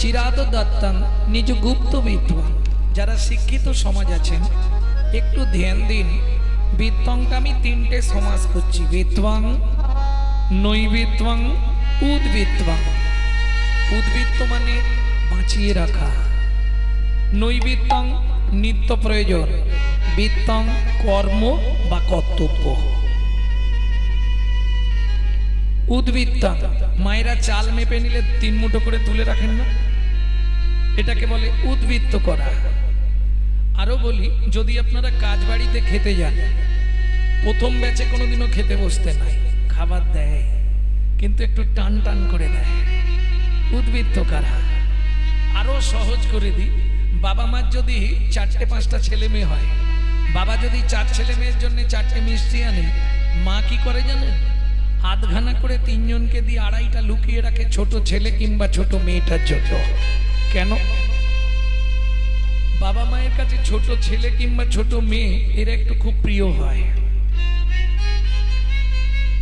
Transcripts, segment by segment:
চিরাদ দত্তাং নিজ গুপ্ত বিদ্বান। যারা শিক্ষিত সমাজ আছেন, একটু ধ্যান দিন। বিত্তংটা আমি তিনটে সমাজ করছি বিদ্বাং নৈবিত্বাং উদ্বৃত্তাং উদ্বৃত্ত মানে বাঁচিয়ে রাখা। নৈবিত্তং নিত্য প্রয়োজন। বিত্তং কর্ম বা কর্তব্য। উদ্বৃত্তাং মায়েরা চাল মেপে নিলে তিন মুঠো করে তুলে রাখেন না? এটাকে বলে উদ্বৃত্ত করা। আরও বলি, যদি আপনারা কাজ বাড়িতে খেতে যান, প্রথম ব্যাচে কোনোদিনও খেতে বসতে নাই, খাবার দেয়, কিন্তু একটু টান টান করে দেয়। উদ্বৃত্ত কারা? আরও সহজ করে দিই, বাবা মার যদি চারটে পাঁচটা ছেলে মেয়ে হয়, বাবা যদি চার ছেলে মেয়ের জন্য চারটে মিষ্টি আনে, মা কি করে জানেন? আধখানা করে তিনজনকে দিয়ে আড়াইটা লুকিয়ে রাখে ছোট ছেলে কিংবা ছোট মেয়েটার জন্য কেন? বাবা মায়ের কাছে ছোট ছেলে কিংবা ছোট মেয়ে, এরা একটু খুব প্রিয় হয়।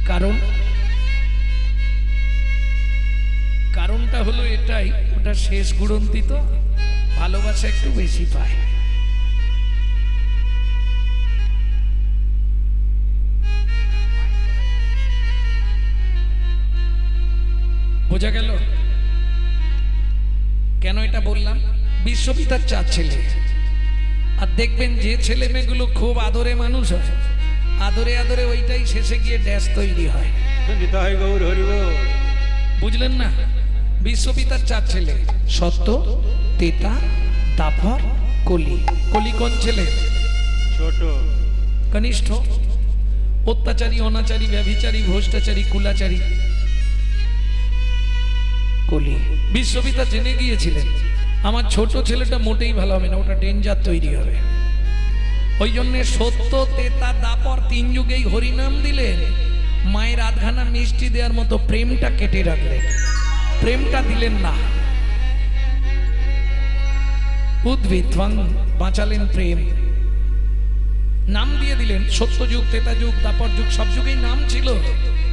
কারণ, কারণটা হলো এটাই, ওটা শেষ গুড়ন্তি তো, ভালোবাসা একটু বেশি পায়। বোঝা গেল? কেন এটা বললাম? বিশ্বপিতার চার ছেলে। আর দেখবেন যে ছেলে মেয়েগুলো খুব আদরে মানুষ হয়। আদরে আদরে ওইটাই শেষে গিয়ে ড্যাশ তৈরি হয়। বুঝলেন না? বিশ্বপিতার চার ছেলে। সত্য তেতা দাফর কলি। কলি কোন ছেলে? ছোট। কনিষ্ঠ। অত্যাচারী অনাচারী ব্যভিচারী ভ্রষ্টাচারী কুলাচারী। কলি। বিশ্বপিতা জেনে গিয়েছিলেন, আমার ছোট ছেলেটা মোটেই ভালো হবে না, ওটা ডেঞ্জার তৈরি হবে। ওই জন্য সত্য তেতা দাপর তিন যুগেই হরিনাম দিলেন। মায়ের আধখানা মিষ্টি দেওয়ার মতো প্রেমটা কেটে রাখলেন। প্রেমটা দিলেন না। উদ্ভিদ বাঁচালেন প্রেম। নাম দিয়ে দিলেন, সত্য যুগ, তেতা যুগ, দাপর যুগ, সব যুগেই নাম ছিল,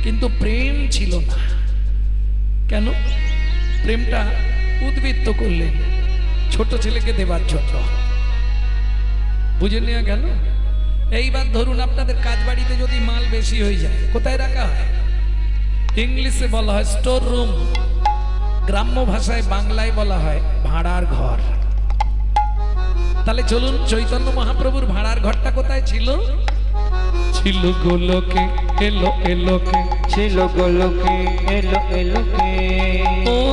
কিন্তু প্রেম ছিল না। কেন? প্রেমটা উদ্বৃত্ত করলেন। ছোট ছেলেকে দেবার জন্য। বুঝে নেওয়া গেল? এইবার ধরুন আপনাদের কাজ বাড়িতে যদি মাল বেশি হয়ে যায় কোথায় রাখা হয়? ইংলিশে বলা হয় স্টোর রুম। গ্রাম্য ভাষায় বাংলায় বলা হয় ভাড়ার ঘর। তাহলে চলুন চৈতন্য মহাপ্রভুর ভাড়ার ঘরটা কোথায় ছিল? ছিল গোলকে এলো এলোকে। ছিল গোলকে এলো এলোকে। ও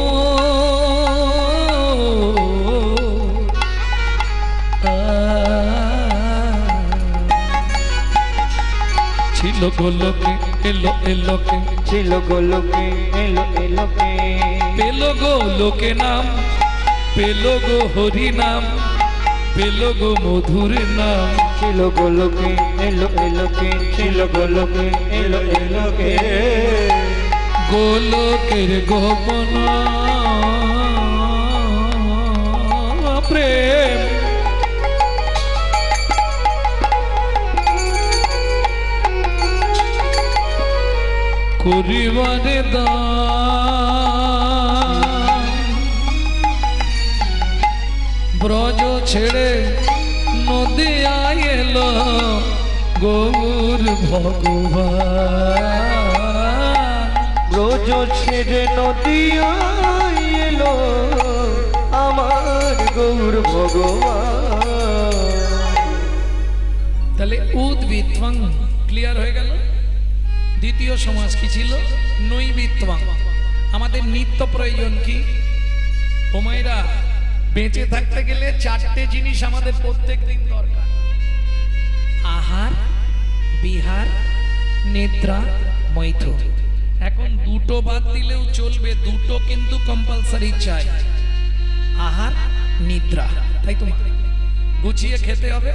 ছিল গোলকে এলো এলোকে ছিল গোলকে এলো এলোকে পেল গো লোকে নাম পেল গো হরি নাম পেল গো মধুর নাম। ছিল গোলকে এলো এলোকে ছিল গোলকে এলো এলোকে গোলকের গোপন প্রেম করিবারে ব্রজ ছেড়ে নদী এলো গৌর ভগবান। রোজ ছেড়ে নদী এলো আমার গৌর ভগবান। তাহলে উদ্ভিত্বাং ক্লিয়ার হয়ে দ্বিতীয় সমাজ কি ছিল? নৈবিত্বাং আমাদের নিত্য প্রয়োজন কি? ওমাইরা বেঁচে থাকতে গেলে চারটে জিনিস আমাদের প্রত্যেক দিন দরকার। আহার, বিহার নিদ্রা মৈথুন। এখন দুটো বাদ দিলেও চলবে, দুটো কিন্তু কম্পালসারি চাই। আহার, নিদ্রা, তাই তো গুছিয়ে খেতে হবে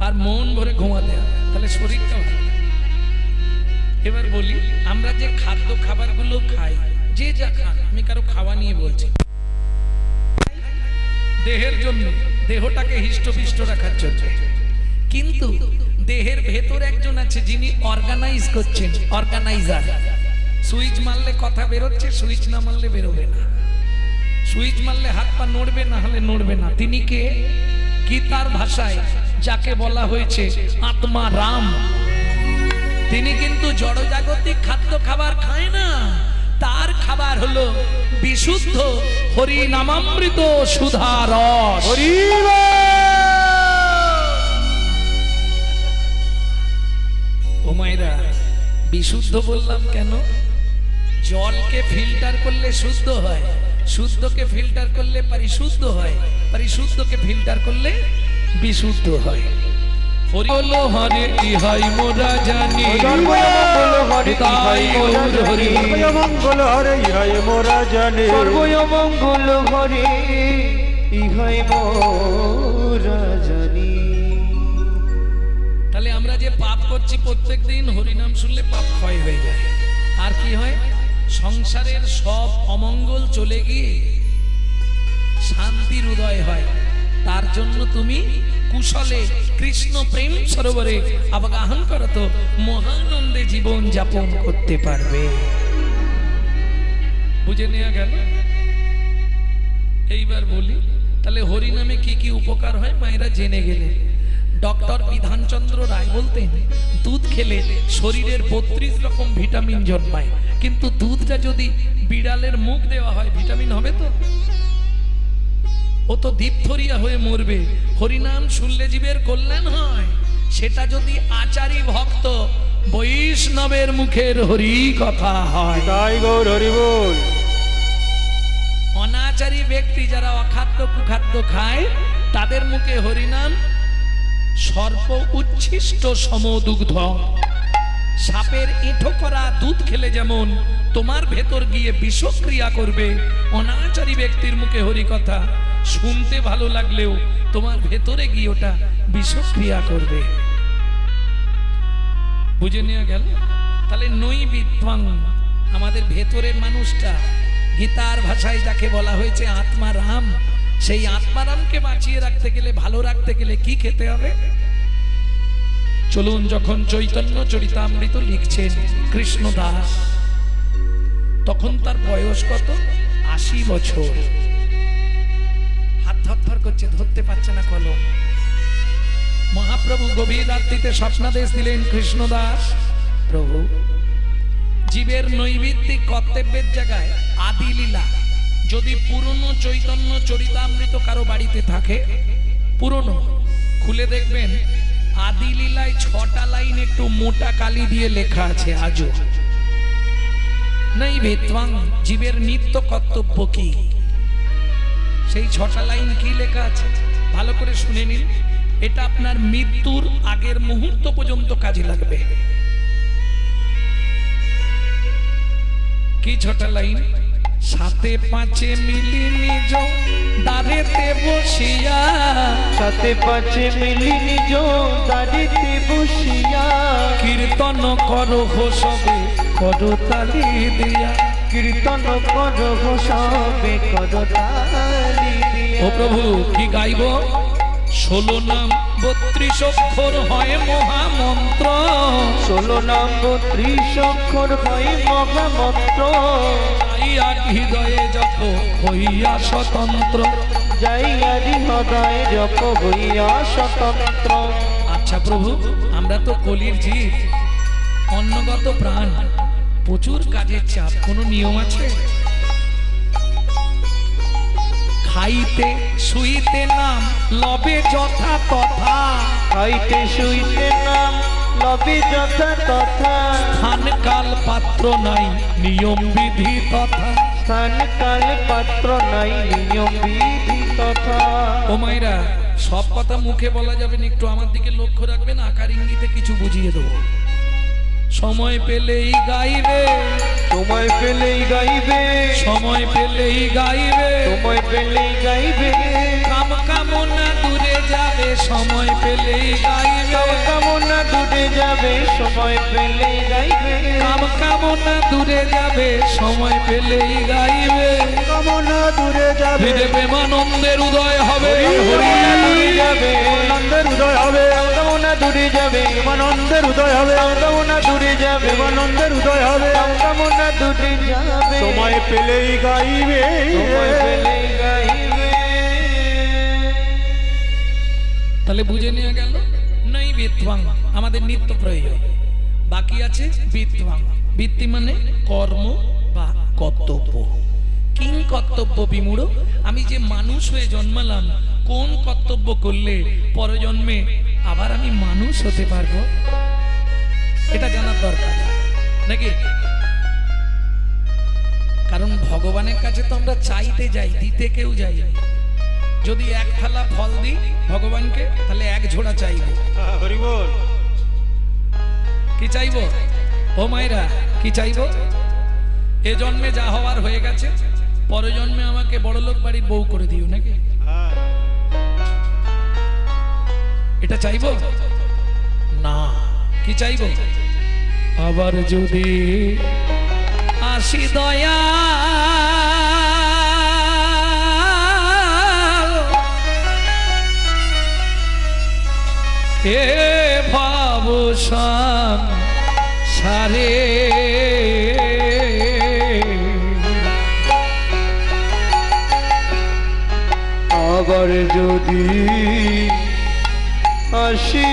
আর মন ভরে ঘুমাতে হবে। তাহলে শরীরটা। এবার বলি, আমরা যে খাদ্য খাবারগুলো খাই, যে যা খান, আমি কারও খাওয়া নিয়ে বলছি। দেহের জন্য, দেহটাকে হিষ্টপিষ্ট রাখার জন্য। কিন্তু দেহের ভেতর একজন আছে যিনি অর্গানাইজ করছেন অর্গানাইজার সুইচ মারলে কথা বেরোচ্ছে, সুইচ না মারলে বেরোবে না। সুইচ মারলে হাত পা নড়বে, না হলে নড়বে না। তিনি কে? গীতার ভাষায় যাকে বলা হয়েছে, আত্মা রাম। তিনি কিন্তু জড়জাগতিক খাদ্য খাবার খায় না। তার খাবার হলো বিশুদ্ধ হরি নামামৃত সুধা রস। ও বিশুদ্ধ বললাম কেন? জলকে ফিল্টার করলে শুদ্ধ হয় শুদ্ধকে ফিল্টার করলে পরিশুদ্ধ হয় পরিশুদ্ধকে ফিল্টার করলে বিশুদ্ধ হয়। হরি বলো হরে ইহাই মোরা জানি। সর্বমঙ্গল হরে তাই গৌর হরি। জানি। সর্বমঙ্গল হরে ইহাই মোরা জানে। সর্বমঙ্গল হরে ইহাই মোরা জানি। তাহলে আমরা যে পাপ করছি প্রত্যেক দিন হরিনাম শুনলে পাপ ক্ষয় হয়ে যায়। আর কি হয়? সংসারের সব অমঙ্গল চলে গিয়ে শান্তির উদয় হয়। তার জন্য তুমি কুশলে কৃষ্ণ প্রেম সরোবরে অবগাহন করত মহানন্দে জীবন যাপন করতে পারবে। বুঝে নেওয়া গেল? এইবার বলি, তাহলে হরিনামে কি কি উপকার হয় মায়েরা জেনে গেলে। ডক্টর বিধানচন্দ্র রায় বলতেন, দুধ খেলে শরীরের বত্রিশ রকম ভিটামিন জন্মায়, কিন্তু দুধটা যদি বিড়ালের মুখ দেওয়া হয়, ভিটামিন হবে তো? ও তো দীপথরিয়া হয়ে মরবে। হরিনাম শুনলে জীবের কল্যাণ হয়। সেটা যদি আচারী ভক্ত বৈষ্ণবের মুখের হরি কথা হয়। তাই গৌর হরি বল। অনাচারী ব্যক্তি যারা অখাদ্য কুখাদ্য খায় তাদের মুখে হরিনাম সর্ব উচ্ছিষ্ট সমদুগ্ধ। সাপের এঁঠো করা দুধ খেলে যেমন তোমার ভেতর গিয়ে বিষক্রিয়া করবে অনাচারী ব্যক্তির মুখে হরি কথা। শুনতে ভালো লাগলেও তোমার ভেতরে গিয়ে ওটা বিষক্রিয়া করবে। বুঝে নেওয়া গেল? তাহলে নই বিদ্বাং আমাদের ভেতরের মানুষটা, গীতার ভাষায় যাকে বলা হয়েছে আত্মা রাম, সেই আত্মারামকে বাঁচিয়ে রাখতে গেলে, ভালো রাখতে গেলে কি খেতে হবে? চলুন যখন চৈতন্য চরিতামৃত লিখছেন কৃষ্ণ দাস তখন তার বয়স কত? আশি বছর। হাত থর করছে, ধরতে পারছে না কলম। মহাপ্রভু গভীর রাত্রিতে স্বপ্নাদেশ দিলেন কৃষ্ণদাস, প্রভু, জীবের নৈবিত্তিক কর্তব্যের জায়গায় আদি লীলা, যদি পুরনো চৈতন্য চরিতামৃত কারও বাড়িতে থাকে, পুরনো, খুলে দেখবেন আদি লীলায় ছটা লাইন একটু মোটা কালি দিয়ে লেখা আছে আজও। নাই ভেত্বাং জীবের নিত্য কর্তব্য কি? সেই ছটা লাইন কি লেখা আছে? ভালো করে শুনে নিন। এটা আপনার মৃত্যুর আগের মুহূর্ত পর্যন্ত কাজে লাগবে। কি ছটা লাইন? সাথে পাঁচে মিলি নিজ দাঁড়েতে বসিয়া। সাথে পাঁচে মিলি নিজ দাঁড়িতে বসিয়া। কীর্তন করো সবে করো তালি দিয়া। কীর্তন কর সবে কর ও প্রভু কি গাইব? ষোলো নাম বত্রিশ অক্ষর হয় মহামন্ত্র। ষোলো নাম ত্রিশ অক্ষর হয় মহামন্ত্র। গাইয়া হৃদয়ে যত হইয়া স্বতন্ত্র। যাইয়ারি হৃদয় জপ হইয়া স্বতন্ত্র। আচ্ছা প্রভু আমরা তো কলির জীব অন্নগত প্রাণ। প্রচুর কাজের চাপ কোনো নিয়ম আছে? খাইতে শুইতে নাম লবে যথা তথা। খাইতে শুইতে নাম লবে যথা তথা। স্থান কাল পাত্র নাই নিয়ম বিধি তথা। স্থান কাল পাত্র নাই নিয়ম বিধি তথা। ও মাইরা সব কথা মুখে বলা যাবে না একটু আমার দিকে লক্ষ্য রাখবেন আকার ইঙ্গিতে কিছু বুঝিয়ে দেবো। সময় পেলেই গাইবে। সময় পেলেই গাইবে। সময় পেলেই গাইবে। সময় পেলেই গাইবে। কাম কামনা দূরে যাবে সময় পেলেই গাইবে। কামনা দূরে যাবে সময় পেলেই গাইবে। কাম কামনা দূরে যাবে সময় পেলেই গাইবে। কামনা দূরে যাবে। প্রেমানন্দের উদয় হবে। দূরে যাবে আনন্দের উদয় হবে। দূরে যাবে প্রেমানন্দের উদয় হবে কামনা দূরে যাবে প্রেমানন্দের উদয় হবে কামনা দূরে যাবে সময় পেলেই গাইবে। সময় পেলেই গাইবে। তাহলে বুঝে নেওয়া গেল নাই বিত্বাং আমাদের নিত্য প্রয়োজন। বাকি আছে বিত্বাং বৃত্তি মানে কর্ম বা কর্তব্য। কিং কর্তব্য বিমূঢ়? আমি যে মানুষ হয়ে জন্মালাম কোন কর্তব্য করলে পরজন্মে আবার আমি মানুষ হতে পারব? এটা জানার দরকার। নাকি? কারণ ভগবানের কাছে তো আমরা চাইতে যাই দিতে কেউ যাই। যদি এক থালা ফল দিই ভগবানকে তাহলে এক ঝোড়া চাইব। কি চাইব? ও মায়েরা কি চাইব? এ জন্মে যা হওয়ার হয়ে গেছে পর জন্মে আমাকে বড়লোক বাড়ির বউ করে দিও নাকি? এটা চাইব? না। কি চাইব? আবার যদি আসি দয়া এ ভাব সারে। আবার যদি আসি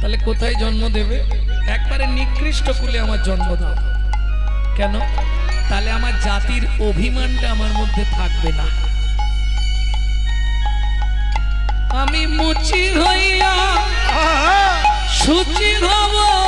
তাহলে কোথায় জন্ম দেবে? একবারে নিকৃষ্ট কুলে আমার জন্ম দাও। কেন? তাহলে আমার জাতির অভিমানটা আমার মধ্যে থাকবে না। আমি মুচি হইয়া সুচি হব।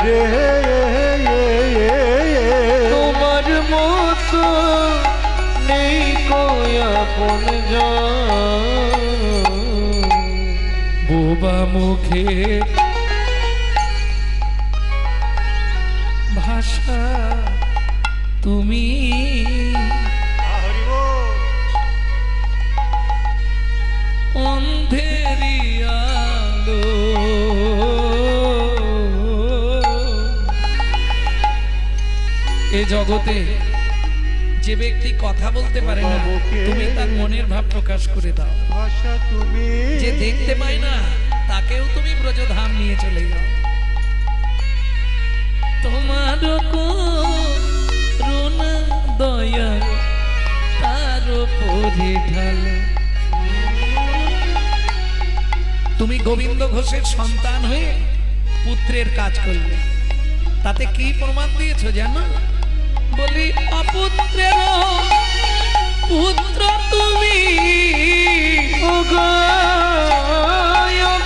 রে তোমার মতো নেই কই আপন বোবা মুখে জগতে যে ব্যক্তি কথা বলতে পারে না তুমি তার মনের ভাব প্রকাশ করে দাও। তুমি যে দেখতে পায় না তাকেও তুমি ব্রজধাম নিয়ে চলে যাও। তোমার করুণা দয়া তার উপরে ঢাল। তুমি গোবিন্দ ঘোষের সন্তান হয়ে পুত্রের কাজ করলে। তাতে কি প্রমাণ দিয়েছ জানো? বলি অপুত্রের পুত্র তুমি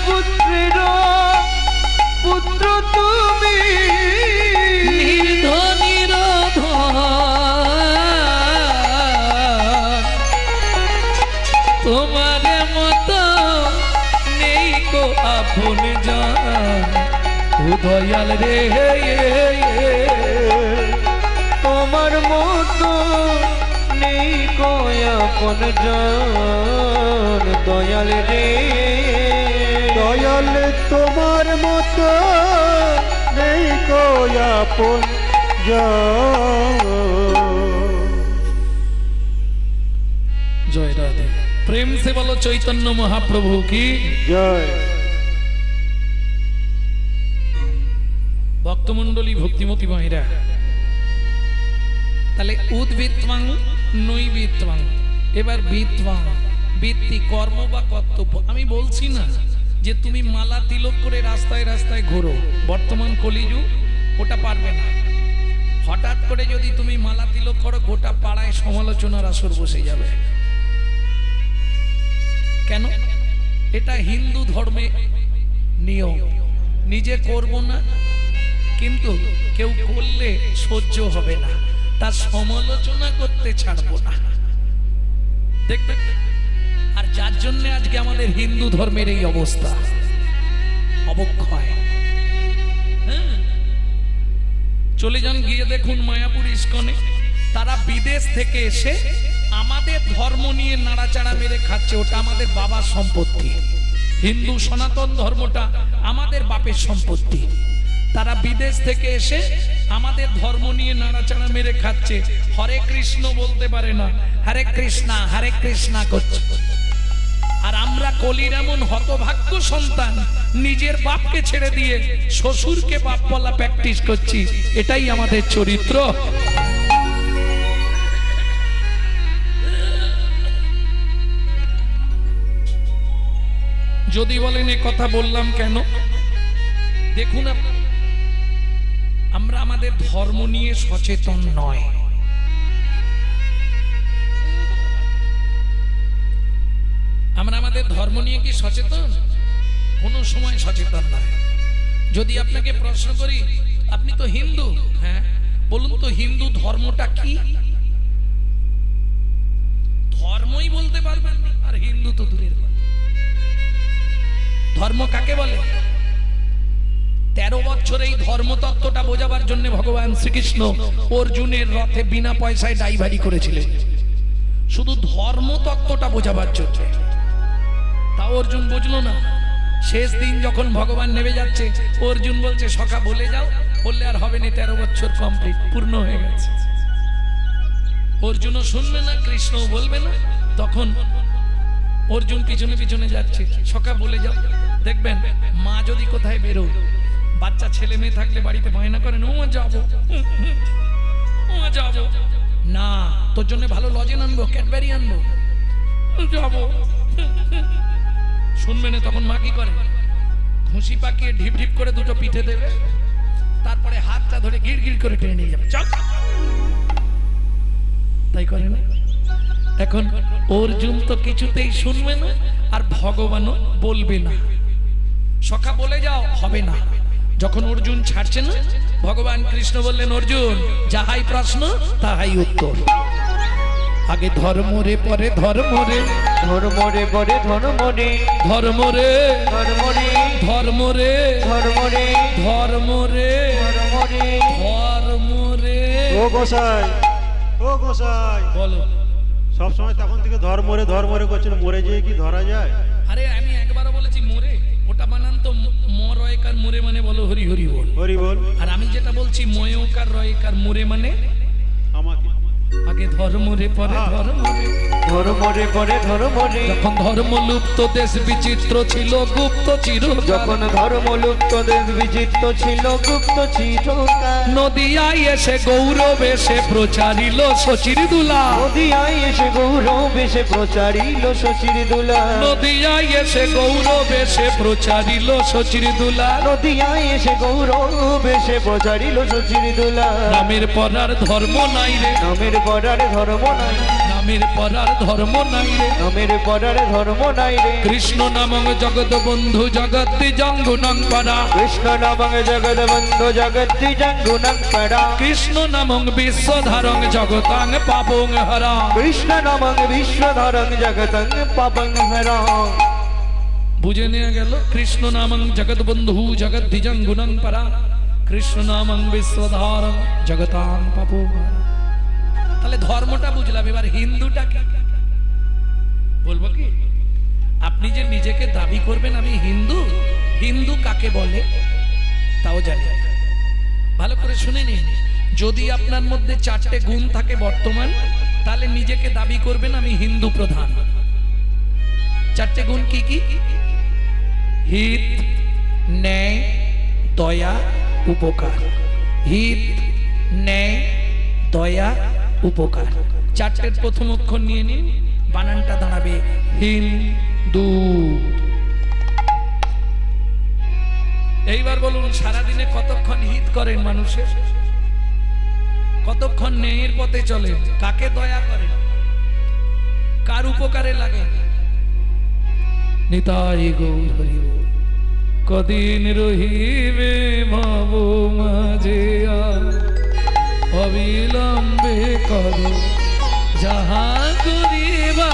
পুত্রের পুত্র তুমি নির্ধনির তোমার মতো নেই কো আপন জন উদয়াল রে তোমার মতো নেই কয়াপন জন? দয়াল রে। দয়াল তোমার মতো নেই কোয়াপন জয় রাধে। প্রেম সে বলো চৈতন্য মহাপ্রভু কি? জয়। ভক্তমণ্ডলী ভক্তিমতী মায়েরা তাহলে উদ্ভিত্বাং নৈবিত্বাং। এবার বিত্বাং, বৃত্তি, কর্ম বা কর্তব্য। আমি বলছি না যে তুমি মালা তিলক করে রাস্তায় রাস্তায় ঘোরো। বর্তমান কলিযুগ, ওটা পারবে না। হঠাৎ করে যদি তুমি মালা তিলক করো, গোটা পাড়ায় সমালোচনার আসর বসে যাবে। কেন? এটা হিন্দু ধর্মে নিয়ম। নিজে করব না, কিন্তু কেউ করলে সহ্য হবে না। তার সমালোচনা করতে ছাড়বো না। দেখবেন? আর যার জন্য আজকে আমাদের হিন্দু ধর্মের এই অবস্থা? অবক্ষয়। হ্যাঁ। চলে যান, গিয়ে দেখুন মায়াপুর ইস্কনে। তারা বিদেশ থেকে এসে আমাদের ধর্ম নিয়ে নাড়াচাড়া মেরে খাচ্ছে। ওটা আমাদের বাবার সম্পত্তি। হিন্দু সনাতন ধর্মটা আমাদের বাপের সম্পত্তি। তারা বিদেশ থেকে এসে আমাদের ধর্ম নিয়ে নাড়াচাড়া মেরে খাচ্ছে। হরে কৃষ্ণ বলতে পারে না। হরে কৃষ্ণা হরে কৃষ্ণা করছে। আর আমরা কলির এমন হতভাগ্য সন্তান, নিজের বাপকে ছেড়ে দিয়ে শ্বশুরকে বাপ বলা প্র্যাকটিস করছি, এটাই আমাদের চরিত্র। যদি বলেন এ কথা বললাম কেন? দেখুন আপ- আমরা আমাদের ধর্ম নিয়ে সচেতন নয়। আমরা আমাদের ধর্ম নিয়ে কি সচেতন? কোনো সময় সচেতন নয়। যদি আপনাকে প্রশ্ন করি, আপনি তো হিন্দু হ্যাঁ? বলুন তো হিন্দু ধর্মটা কি? ধর্মই বলতে পারবেন আর হিন্দু তো দূরের ধর্ম কাকে বলে? তেরো বছর এই ধর্মতত্ত্বটা বোঝাবার জন্য ভগবান শ্রীকৃষ্ণ অর্জুনের রথে বিনা পয়সায় ড্রাইভারি করেছিলেন। শুধু ধর্মতত্ত্বটা বোঝাবার জন্য। তা অর্জুন বুঝলো না। শেষ দিন যখন ভগবান নেমে যাচ্ছে, অর্জুন বলছে, সখা, বলে যাও, বললে আর হবে না, তেরো বছর কমপ্লিট পূর্ণ হয়ে গেছে। অর্জুনও শুনবে না, কৃষ্ণও বলবে না। তখন অর্জুন পিছনে পিছনে যাচ্ছে সকা বলে যাও, দেখবেন মা যদি কোথায় বেরো বাচ্চা ছেলে মেয়ে থাকলে বাড়িতে বায়না করেন ও যাব। ও যাব। না, তোর জন্য ভালো লজেন আনব, ক্যাডবেরি আনব। যাব। শুনবে না, তখন মা কি করে? ঘুষি পাকিয়ে ঢিপ ঢিপ করে দুটো পিঠে দেবে, তারপরে হাতটা ধরে গির গির করে টেনে নিয়ে যাবে। চল। তাই করে না? এখন অর্জুন তো কিছুতেই শুনবে না, আর ভগবানও বলবে না। সখা বলে যাও, হবে না। যখন অর্জুন ছাড়ছে না ভগবান কৃষ্ণ বললেন অর্জুন যাহাই প্রশ্ন তাহাই উত্তর। আগে ধর্ম রে পরে ধর্ম রে। ধর্ম রে বরে ধর্ম রে। ধর্ম রে। ধর্ম রে। ধর্ম রে। ধর্ম রে। ধর্ম রে। ধর্ম রে। ধর্ম রে। ও গোসাই ও গোসাই। বলো। সব সময় তখন থেকে ধর্মরে ধর্মরে করছেন মরে যেয়ে কি ধরা যায়? মোরে মানে বলো হরি হরি বল। হরি বল। আর আমি যেটা বলছি ময়কার রয়কার মোরে মানে? আমাকে। আগে ধর্ম রে পরে ধর্ম রে ধর্ম রে পরে ধর্ম রে যখন ধর্ম লুপ্ত দেশ বিচিত্র ছিল গুপ্ত চির যখন ধর্ম লুপ্ত দেশ বিচিত্র ছিল গুপ্ত চিরকাল। নদিয়ায় এসে গৌরব এসে প্রচারিল শচির দুলা। নদিয়ায় এসে গৌরব এসে প্রচারিল শশীর দুলা। নদিয়ায় এসে গৌরব এসে প্রচারিল শচির দুলা। নদিয়ায় এসে গৌরব এসে প্রচারিল শশীর দুলা। নামের পরার ধর্ম নাই রে। নামের পরার ধর্ম নাই। নামের পরার ধর্ম নাই রে নামের পরার ধর্ম নাই রে কৃষ্ণ নামং জগৎ বন্ধু জগৎ জঙ্গুনং পরা কৃষ্ণ নামং জগৎ বন্ধু জগৎ জঙ্গুনং পরা কৃষ্ণ নামং বিশ্বধারং জগতাং পাবং হরা কৃষ্ণ নামং বিশ্বধরং জগতং পাপং হরা বুঝে নেওয়া গেল কৃষ্ণ নামং জগৎ বন্ধু জগৎ দ্বিজং গুণং পরা কৃষ্ণ নামং বিশ্বধারং জগতাং পাপো তাহলে ধর্মটা বুঝলাম, এবার হিন্দুটা কি বলব কি? আপনি যে নিজেকে দাবি করবেন আমি হিন্দু হিন্দু কাকে বলে? তাও জানি। ভালো করে শুনে নিন। যদি আপনার মধ্যে চারটে গুণ থাকে বর্তমান, তাহলে নিজেকে দাবি করবেন আমি হিন্দু প্রধান। চারটে গুণ কি কি? হিত, ন্যায়, দয়া, উপকার। হিত, ন্যায়, দয়া উপকার। চারটের প্রথম অক্ষর নিয়ে নিন, বানানটা দাঁড়াবে হিন্দু। এইবার বলুন, সারাদিনে কতক্ষণ হিত করেন মানুষের? কতক্ষণ ন্যায়ের পথে চলেন? কাকে দয়া করেন? কার উপকারে লাগে নিতাই গৌর হরি কদিন রহিবে মাঝে আর অবিলম্বে করো। যাহা করিবা,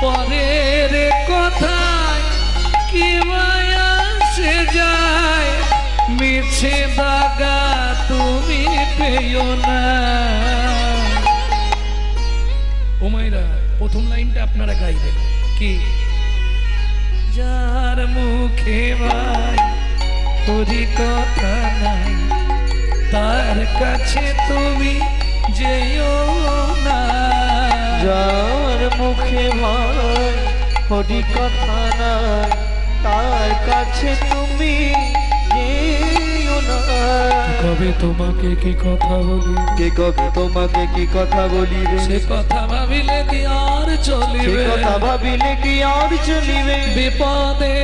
পরের কথায় কি মায়া সে যায়? মিছে দাগা তুমি পেও না। ওমাইরা প্রথম লাইনটা আপনারা গাইবেন কি? যার মুখে ভাই তোরি কথা নাই তার কাছে তুমি যেও না। যার মুখে হরি কথা না তার কাছে তুমি যেও না। কবে তোমাকে কি কথা বলি? কে কবে তোমাকে কি কথা বলিবে? সে কথা ভাবিলে কি আর চলিবে? কথা ভাবিলে কি আর চলিবে? বিপদে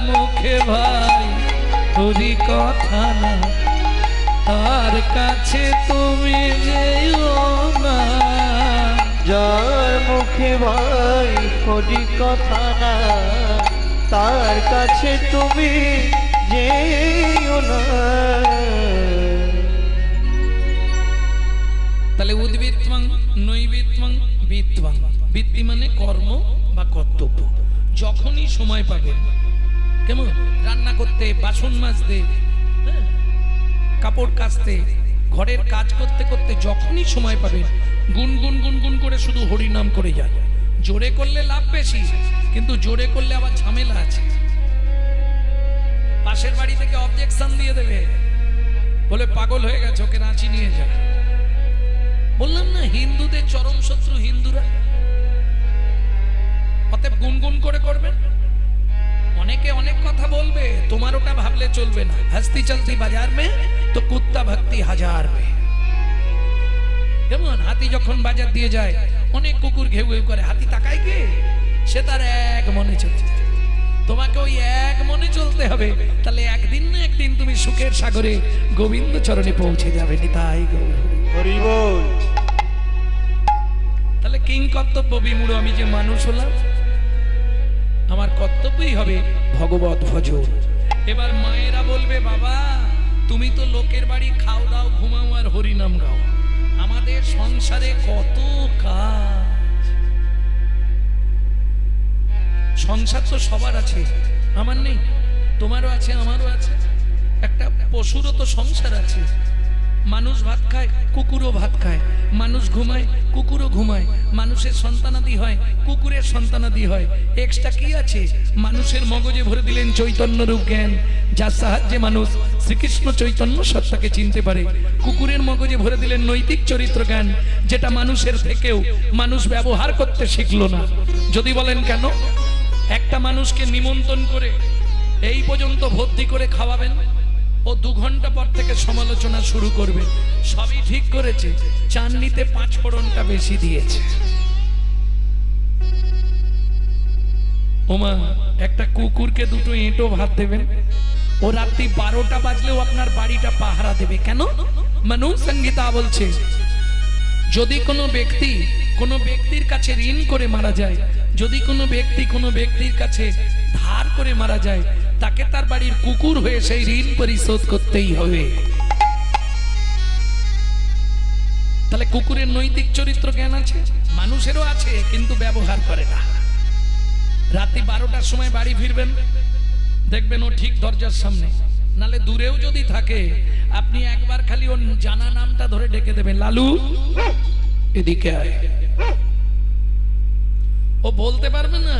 মুখে ভাই তোরি কথা না তার কাছে তুমি যেও না। যার মুখে ভাই হরি কথা না তার কাছে তুমি যেও না। তাহলে উদ্বৃত্তং নৈবিত্তং বিত্তং বৃত্তি মানে কর্ম বা কর্তব্য। যখনই সময় পাবেন কেমন? রান্না করতে, বাসন মাজতে, কাপড় কাচতে, ঘরের কাজ করতে করতে যখনই সময় পাবেন গুন গুন গুন গুন করে শুধু হরিনাম করে যায়। জোরে করলে লাভ বেশি, কিন্তু জোরে করলে আবার ঝামেলা আছে। পাশের বাড়ি থেকে অবজেকশন দিয়ে দেবে। বলে, পাগল হয়ে গেছে, ওকে রাঁচি নিয়ে যায় বললাম, না, হিন্দুদের চরম শত্রু হিন্দুরা। অতএব গুনগুন করে করবেন? অনেকে অনেক কথা বলবে তোমার ওটা ভাবলে চলবে না। হস্তি চলতি বাজার মে তো কুত্তা ভক্তি হাজার মে। যেমন হাতি যখন বাজার দিয়ে যায় অনেক কুকুর ঘেউ ঘেউ করে হাতি তাকায় কে? সে তার এক মনে চলছে তোমাকে ওই এক মনে চলতে হবে। তাহলে একদিন না একদিন তুমি সুখের সাগরে গোবিন্দ চরণে পৌঁছে যাবে নিতাই তাহলে কিং কর্তব্য বিমূঢ় আমি যে মানুষ হলাম আমার কর্তব্যই হবে ভগবত ভজন। এবার মায়েরা বলবে, বাবা, তুমি তো লোকের বাড়ি খাও দাও, ঘুমাও আর হরিনাম গাও। আমাদের সংসারে কত কাজ। সংসার তো সবার আছে। আমার নেই, তোমারও আছে, আমারও আছে। একটা পশুরও তো সংসার আছে। মানুষ ভাত খায়, কুকুরও ভাত খায়। মানুষ ঘুমায়, কুকুরও ঘুমায়। মানুষের সন্তানাদি হয়, কুকুরের সন্তানাদি হয়। এক্সট্রা কি আছে? মানুষের মগজে ভরে দিলেন চৈতন্য রূপ জ্ঞান। যার সাহায্যে মানুষ শ্রীকৃষ্ণ চৈতন্য সত্তাকে চিনতে পারে। কুকুরের মগজে ভরে দিলেন নৈতিক চরিত্র জ্ঞান, যেটা মানুষের থেকেও মানুষ ব্যবহার করতে শিখলো না। যদি বলেন কেন? একটা মানুষকে নিমন্ত্রণ করে এই পর্যন্ত ভর্তি করে খাওয়াবেন? ও দু ঘণ্টা পর থেকে সমালোচনা শুরু করবে। সবই ঠিক করেছে। চাননিতে পাঁচ ফোড়নটা বেশি দিয়েছে। ওমা, একটা কুকুরকে দুটো এঁটো ভাত দেবেন? ও রাত্রি বারোটা বাজলেও আপনার বাড়িটা পাহারা দেবে। কেন? মানুষ সঙ্গীতা বলছে, যদি কোনো ব্যক্তি কোনো ব্যক্তির কাছে ঋণ করে মারা যায়, যদি কোনো ব্যক্তি কোনো ব্যক্তির কাছে ধার করে মারা যায় তাকে তার বাড়ির কুকুর হয়ে সেই ঋণ পরিশোধ করতেই হবে। তাহলে কুকুরের নৈতিক চরিত্র জ্ঞান আছে? মানুষেরও আছে, কিন্তু ব্যবহার করে না। রাতে বারোটার সময় বাড়ি ফিরবেন, দেখবেন ও ঠিক দরজার সামনে। নালে দূরেও যদি থাকে, আপনি একবার খালি ওর জানা নামটা ধরে ডেকে দেবেন, লালু, এদিকে আয়। ও বলতে পারবে না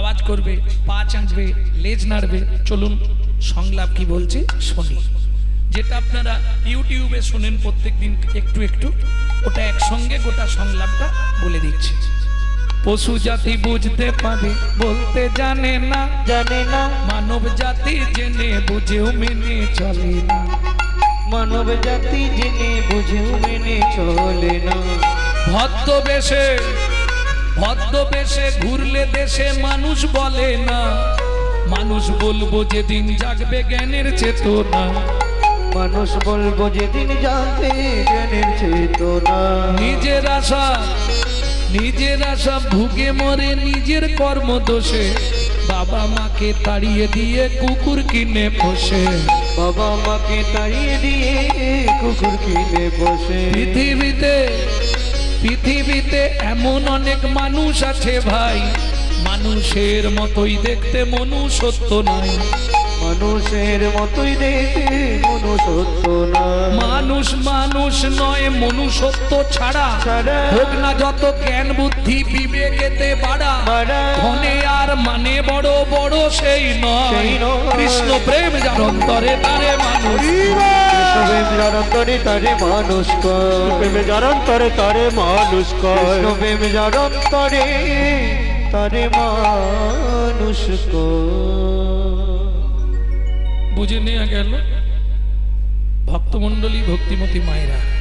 আওয়াজ করবে পা চাঁচবে লেজ নাড়বে। চলুন সংলাপ কি বলছে শুনি। যেটা আপনারা ইউটিউবে শুনেন প্রত্যেকদিন একটু একটু ওটা একসঙ্গে গোটা সংলাপটা বলে দিচ্ছে। পশু জাতি বুঝতে পারে বলতে জানে না। জানে না। মানব জাতি জেনে বুঝেও মেনে চলে না। মানব জাতি জেনে বুঝেও মেনে চলে না। ভদ্রবেশে ভদ্রবেশে ঘুরলে দেশে মানুষ বলে না। মানুষ বলব যেদিন জাগবে জ্ঞানের চেতনা। মানুষ বলব যেদিন জানবে জ্ঞানের চেতনা। নিজের আশা নিজের আশা ভুগে মরে নিজের কর্ম দোষে বাবা মাকে তাড়িয়ে দিয়ে কুকুর কিনে বসে বাবা মাকে তাড়িয়ে দিয়ে কুকুর কিনে বসে পৃথিবীতে পৃথিবীতে এমন অনেক মানুষ আছে ভাই। মানুষের মতোই দেখতে মনুষ্যত্ব নাই মানুষের মতোই দেখে মনুষ্যত্ব না মানুষ মানুষ নয় মনুষ্যত্ব ছাড়া। ছাড়া। হোক না যত জ্ঞান বুদ্ধি বিবেকেতে বাড়া। ধনে আর মানে বড় বড় সেই নয়। কৃষ্ণ প্রেম যার অন্তরে তারে মানুষ কৃষ্ণপ্রেম যার অন্তরে তারে মানুষ প্রেমে যার অন্তরে তারে মানুষ যার অন্তরে তারে মানুষ কর। বুঝে নেওয়া গেল। ভক্তমণ্ডলী ভক্তিমতী মায়েরা।